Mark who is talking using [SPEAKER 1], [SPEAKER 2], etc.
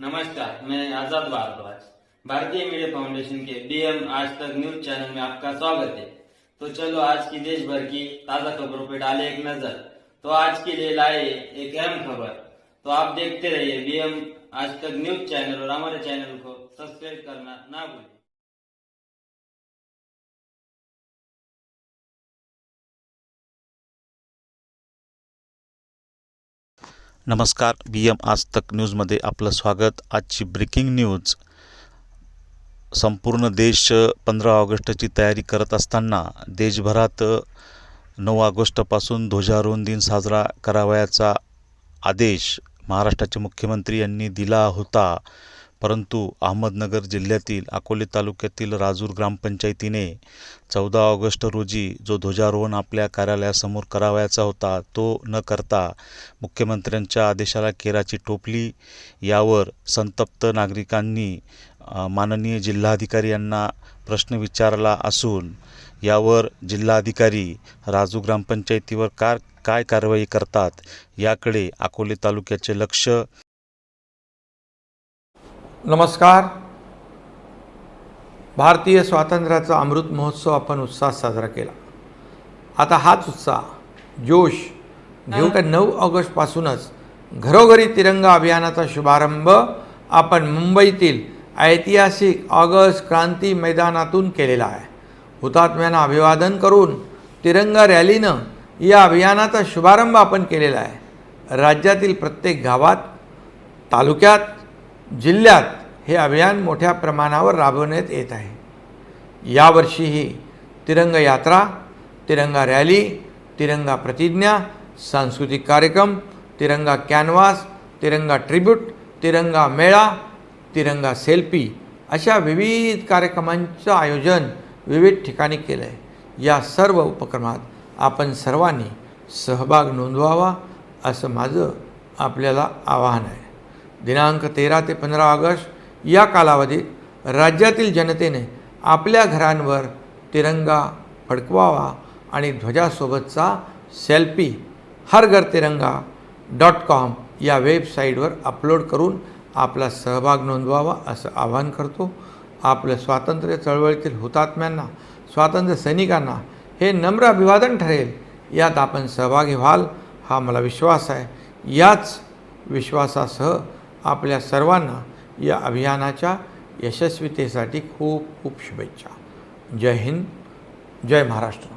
[SPEAKER 1] नमस्कार, मैं आज़ाद भारद्वाज। भारतीय मीडिया फाउंडेशन के बीएम आज तक न्यूज़ चैनल में आपका स्वागत है। तो चलो आज की देश भर की ताज़ा खबरों पर डाले एक नज़र। तो आज के लिए लाए एक अहम खबर। तो आप देखते रहिए बीएम आज तक न्यूज़ चैनल और हमारे चैनल को सब्सक्राइब करना ना भूलें
[SPEAKER 2] नमस्कार बी एम आज तक न्यूजमध्ये आपलं स्वागत. आजची ब्रेकिंग न्यूज संपूर्ण देश पंधरा ऑगस्टची तयारी करत असताना देशभरात नऊ ऑगस्टपासून ध्वजारोहण दिन साजरा करावयाचा आदेश महाराष्ट्राचे मुख्यमंत्री यांनी दिला होता. परंतु अहमदनगर जिल्ह्यातील अकोले तालुक्यातील राजूर ग्रामपंचायतीने चौदा ऑगस्ट रोजी जो ध्वजारोहण आपल्या कार्यालयासमोर करावयाचा होता तो न करता मुख्यमंत्र्यांच्या आदेशाला केराची टोपली यावर संतप्त नागरिकांनी माननीय जिल्हाधिकारी यांना प्रश्न विचारला असून यावर जिल्हाधिकारी राजू ग्रामपंचायतीवर कार काय कारवाई करतात याकडे अकोले तालुक्याचे लक्ष
[SPEAKER 3] नमस्कार. भारतीय स्वातंत्र्याचा अमृत महोत्सव आपण उत्साहात साजरा केला. आता हाच उत्साह जोश घेऊ का नऊ ऑगस्टपासूनच घरोघरी तिरंगा अभियानाचा शुभारंभ आपण मुंबईतील ऐतिहासिक ऑगस्ट क्रांती मैदानातून केलेला आहे. हुतात्म्यांना अभिवादन करून तिरंगा रॅलीनं या अभियानाचा शुभारंभ आपण केलेला आहे. राज्यातील प्रत्येक गावात तालुक्यात जिल्ह्यात हे अभियान मोठ्या प्रमाणावर राबवण्यात येत आहे. यावर्षीही तिरंगा यात्रा तिरंगा रॅली तिरंगा प्रतिज्ञा सांस्कृतिक कार्यक्रम तिरंगा कॅनव्हास तिरंगा ट्रिब्यूट तिरंगा मेळा तिरंगा सेल्फी अशा विविध कार्यक्रमांचं आयोजन विविध ठिकाणी केलं आहे या सर्व उपक्रमात आपण सर्वांनी सहभाग नोंदवावा असं माझं आपल्याला आवाहन आहे. दिनांक तेरा ते पंधरा ऑगस्ट या कालावधीत राज्यातील जनतेने आपल्या घरांवर तिरंगा फडकवावा आणि ध्वजासोबतचा सेल्फी हर घर तिरंगा डॉट कॉम या वेबसाईटवर अपलोड करून आपला सहभाग नोंदवावा असं आवाहन करतो. आपल्या स्वातंत्र्य चळवळीतील हुतात्म्यांना स्वातंत्र्य सैनिकांना हे नम्र अभिवादन ठरेल यात आपण सहभागी व्हाल हा मला विश्वास आहे. याच विश्वासासह आपल्या सर्वांना या अभियानाच्या यशस्वीतेसाठी खूप खूप शुभेच्छा. जय हिंद जय महाराष्ट्र.